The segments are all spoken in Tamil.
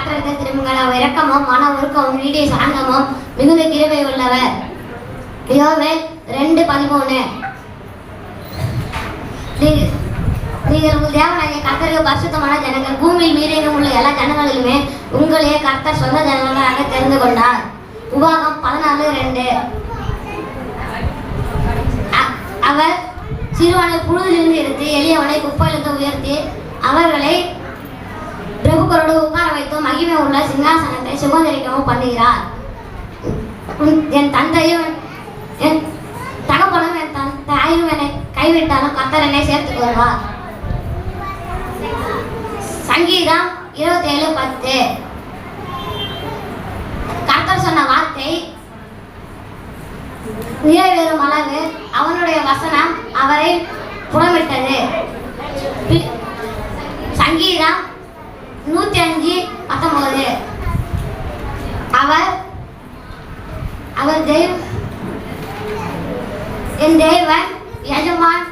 கத்திரத்தை திரும்புங்கள் அவர் இரக்கமும் மன உருக்கமும் நீடிய சாந்தமும் மிகுந்த கிருபை உள்ளவர். யோவேல் ரெண்டு பதிமூணு நீங்கள் உங்கள் தேவனாகிய கர்த்தருக்கு பரிசுத்தமான ஜனங்கள் பூமியில் மீறினும் உள்ள எல்லா ஜனங்களிலுமே உங்களே கர்த்தர் சொந்த ஜனங்களாக தெரிந்து கொண்டார். உபாகம் பதினாலு ரெண்டு. அ- அவர் சிறுவனை புழுதிலிருந்து எடுத்து எளியவனை குப்பையிலிருந்து உயர்த்தி அவர்களை பிரபுக்களோடு உட்கார வைத்து மகிமை உள்ள சிங்காசனத்தை சுதந்திரிக்கவும் பண்ணுகிறார். உன்- என் தந்தையும் என் தகப்பனும் என் தன் தாயும் என்னை கைவிட்டாலும் கத்தர் என்னை சேர்த்துக் கொள்வார். சங்கீதம் இருபத்தி ஏழு பத்து. கர்த்தர் சொன்ன வார்த்தை நிறைவேறும் அளவு அவனுடைய வசனம் அவரை புறமிட்டது சங்கீதம் நூத்தி அஞ்சு பத்தொன்பது. அவர் அவர் தெய்வ என் தெய்வன் எஜமான்.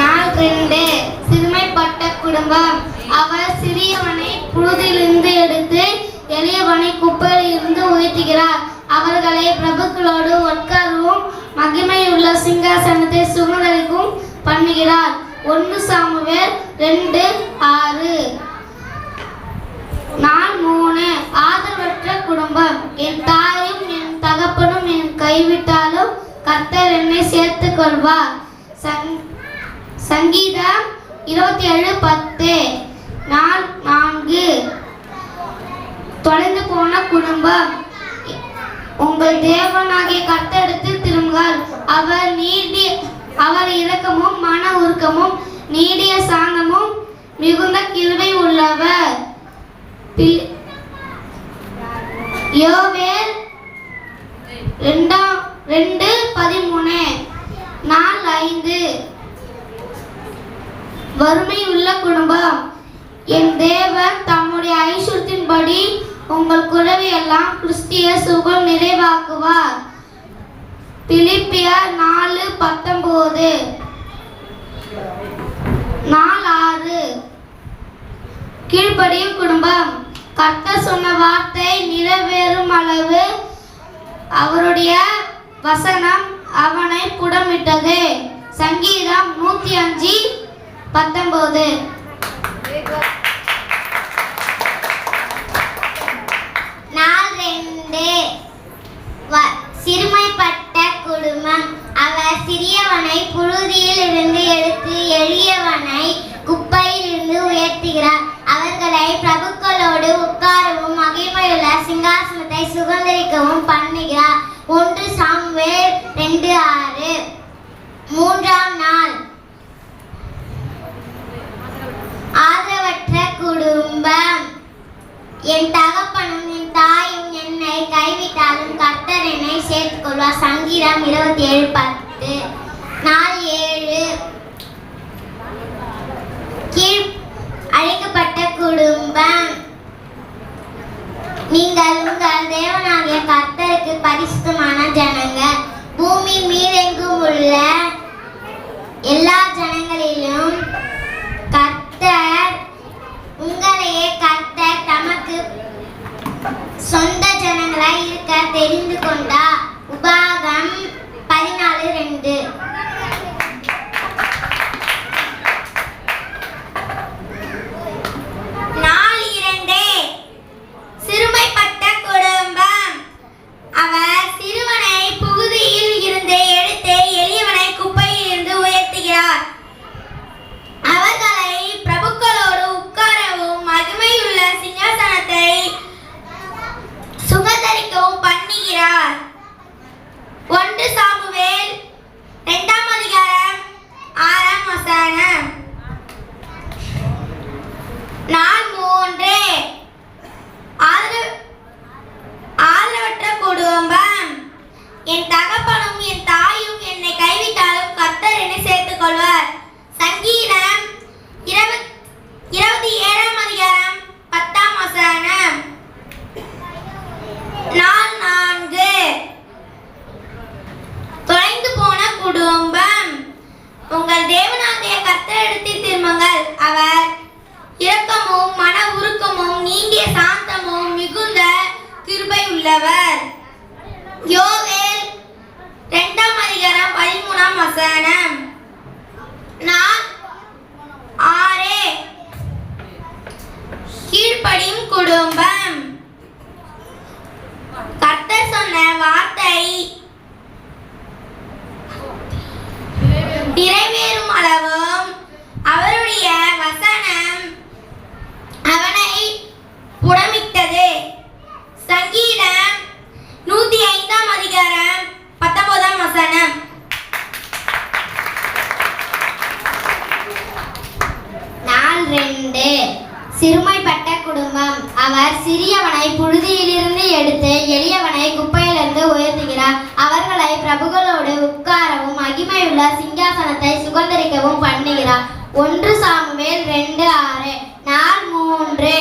நாள் ரெண்டு சிறுமைப்பட்ட குடும்பம். அவர் சிறியவனை புழுதிலிருந்து எடுத்து எளியவனை குப்பையில் இருந்து உயர்த்துகிறார். அவர்களை பிரபுக்களோடு உட்காரவும் மகிமையுள்ள சிங்காசனத்தை சுமந்தரிக்கும் பண்ணுகிறார் ஒன்று சாமுவேல் ரெண்டு ஆறு. நான் மூணு ஆதரவற்ற குடும்பம். என் தாயும் என் தகப்பனும் என் கைவிட்டாலும் கர்த்தர் என்னை சேர்த்துக் கொள்வார். சங் சங்கீதம் இருபத்தி ஏழு பத்து. நான் நான்கு. தொலைந்து போன குடும்பம். உங்கள் தேவனாகிய கர்த்தரிடத்தில் திரும்புங்கள் அவர் நீடி அவர் இரக்கமும் மன உருக்கமும் நீடிய சாந்தமும் மிகுந்த கிருபை உள்ளவர். யோவேல் ரெண்டாம் ரெண்டு பதிமூணு நாள் ஐந்து. வறுமை உள்ள குடும்பம் என் தேவன் தம்முடைய ஐஸ்வரத்தின்படி உங்கள் குறவை எல்லாம் கிறிஸ்திய சுகம் நிறைவாக்குவார். பிலிப்பியர் நாலு பத்தொம்போது நாலு ஆறு கீழ்படியும் குடும்பம். கத்த சொன்ன வார்த்தை நிறைவேறும் அளவு அவருடைய வசனம் அவனை புடமிட்டது. சங்கீதம் நூற்றி அஞ்சு பத்தொம்போது நாள் ரெண்டு வ- சிறுமைப்பட்ட குடும்பம் அவர் சிறியவனை புழுதியில் இருந்து எடுத்து எளியவனை குப்பையில் இருந்து உயர்த்துகிறார். அவர்களை பிரபுக்களோடு உட்காரவும் மகிமையுள்ள சிங்காசனத்தை சுதந்திரிக்கவும் பண்ணுகிறார். ஒன்று சாமுவேல் ரெண்டு ஆறு. மூன்றாம் நாள். ஆதரவற்ற குடும்பம். என் தகப்பனும் என் தாயும் என்னை கைவிட்டாலும் கர்த்தர் என்னை சேர்த்துக்கொள்வார் சங்கீதம் இருபத்தி ஏழு பத்து. நாள் ஏழு. கீழ் அழைக்கப்பட்ட குடும்பம். நீங்கள் உங்கள் தேவனாகிய கர்த்தருக்கு பரிசுத்தமான ஜனங்க பூமி மீதெங்கும் உள்ள எல்லா ஜனங்களிலும் கர்த்தர் உங்களையே கர்த்தர் தமக்கு சொந்த ஜனங்களாய் இருக்க தெரிந்து கொண்டா உபாகம் பதினாலு ரெண்டு நாள் இரண்டு சிறுமைப்பட்ட குடும்பம் அவர் சிறுவனை புகுதியில் இருந்து எடுத்து எளியவனை குப்பையில் இருந்து உயர்த்துகிறார் அவர்களை பிரபுக்களோடு உட்காரவும் மகிமையுள்ள சிங்காசனத்தை சுகந்தரிக்கவும் பண்ணுகிறார் ஒன்று சாமுவேல் இரண்டாம் அதிகாரம் ஆறாம் வசனம் நாள் மூன்று ஆதரவு ஆதரவற்ற குடும்பம் என் தகப்பனும் என் தாயும் என்னை கைவிட்டாலும் கர்த்தர் என்னை சேர்த்துக் கொள்வார் சங்கீதம் இருபத் இருபத்தி ஏழாம் அதிகாரம் பத்தாம் வசனம் நாள் நான்கு தொலைந்து போன குடும்பம் உங்கள் தேவனாக தேவனாகிய கர்த்தரிடத்தில் திரும்புங்கள் அவர் இரக்கமும் மன உருக்கமும் நீங்கிய சாந்தமும் மிகுந்த கிருபை உள்ளவர். யோவேல் இரண்டாம் அதிகாரம் பதிமூணாம் வசனம். நான் ஆறே கீழ்ப்படியும் குடும்பம் கர்த்தர் சொன்ன வார்த்தை நிறைவேறும் அளவும் அவருடைய வசனம் அவனை புடமிட்டது சங்கீதம் நூத்தி ஐந்தாம் அதிகாரம் பத்தொன்பதாம் வசனம் நாள் ரெண்டு சிறுமைப்பட்ட குடும்பம். அவர் சிறியவனை புழுதியிலிருந்து எடுத்து எளியவனை குப்பையிலிருந்து உயர்த்துகிறார். அவர்களை பிரபுகளோடு உட்காரவும் மகிமையுள்ள சிங்காசனத்தை சுகந்தரிக்கவும் பண்ணுகிறார். ஒன்று சாமுவேல் ரெண்டு ஆறு. நாள் மூன்று.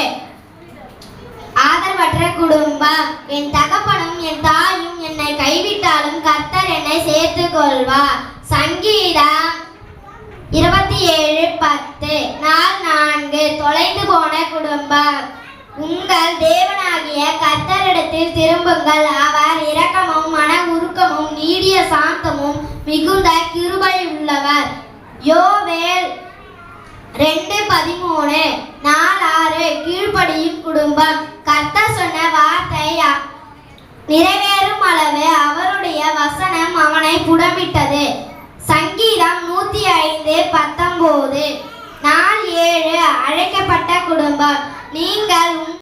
ஆதரவற்ற குடும்பம். என் தகப்பனும் என் தாயும் என்னை கைவிட்டாலும் கர்த்தர் என்னை சேர்த்து கொள்வார். சங்கீதம் இருபத்தி ஏழு. பத்து நாள் நான்கு தொலைந்து போன குடும்பம். உங்கள் தேவனாகிய கர்த்தரிடத்தில் திரும்புங்கள். அவர் இரக்கமும் மன உருக்கமும் நீடிய சாந்தமும் மிகுந்த கிருபை உள்ளவர். யோவேல் ரெண்டு பதிமூணு நாலாறு கீழ்ப்படியும் குடும்பம். கர்த்தர் சொன்ன வார்த்தை நிறைவேறும் அளவு. அவருடைய வசனம் அவனை புடமிட்டது. சங்கீதம் நூத்தி ஐந்து பத்தொன்பது நாள் ஏழு அழைக்கப்பட்ட குடும்பம். நீங்கள்